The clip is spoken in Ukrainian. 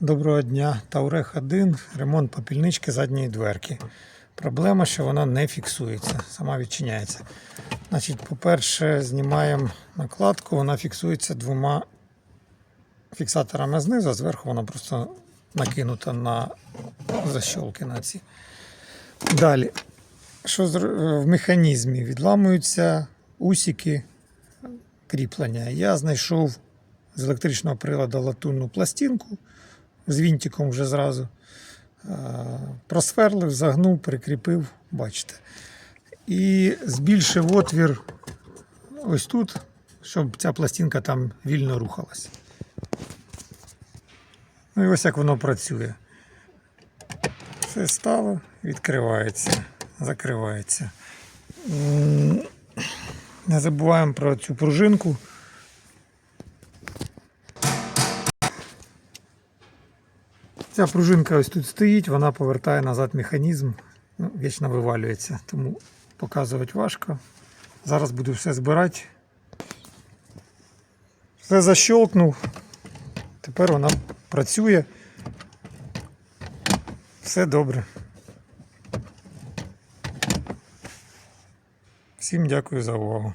Доброго дня. Таурех 1, ремонт попільнички задньої дверки. Проблема, що вона не фіксується, сама відчиняється. Значить, по-перше, знімаємо накладку, вона фіксується двома фіксаторами знизу, а зверху вона просто накинута на защолки на ці. Далі, що в механізмі? Відламуються усіки кріплення. Я знайшов з електричного приладу латунну пластинку з вінтиком вже зразу. Е, Просверлив, загнув, прикріпив, бачите. І збільшив отвір ось тут, щоб ця пластинка там вільно рухалась. Ну і ось як воно працює. Все стало, відкривається, закривається. Не забуваємо про цю пружинку. Ця пружинка ось тут стоїть, вона повертає назад механізм, ну, вічно вивалюється, тому показувати важко. Зараз буду все збирати. Все защолкнув. Тепер вона працює. Все добре. Всім дякую за увагу.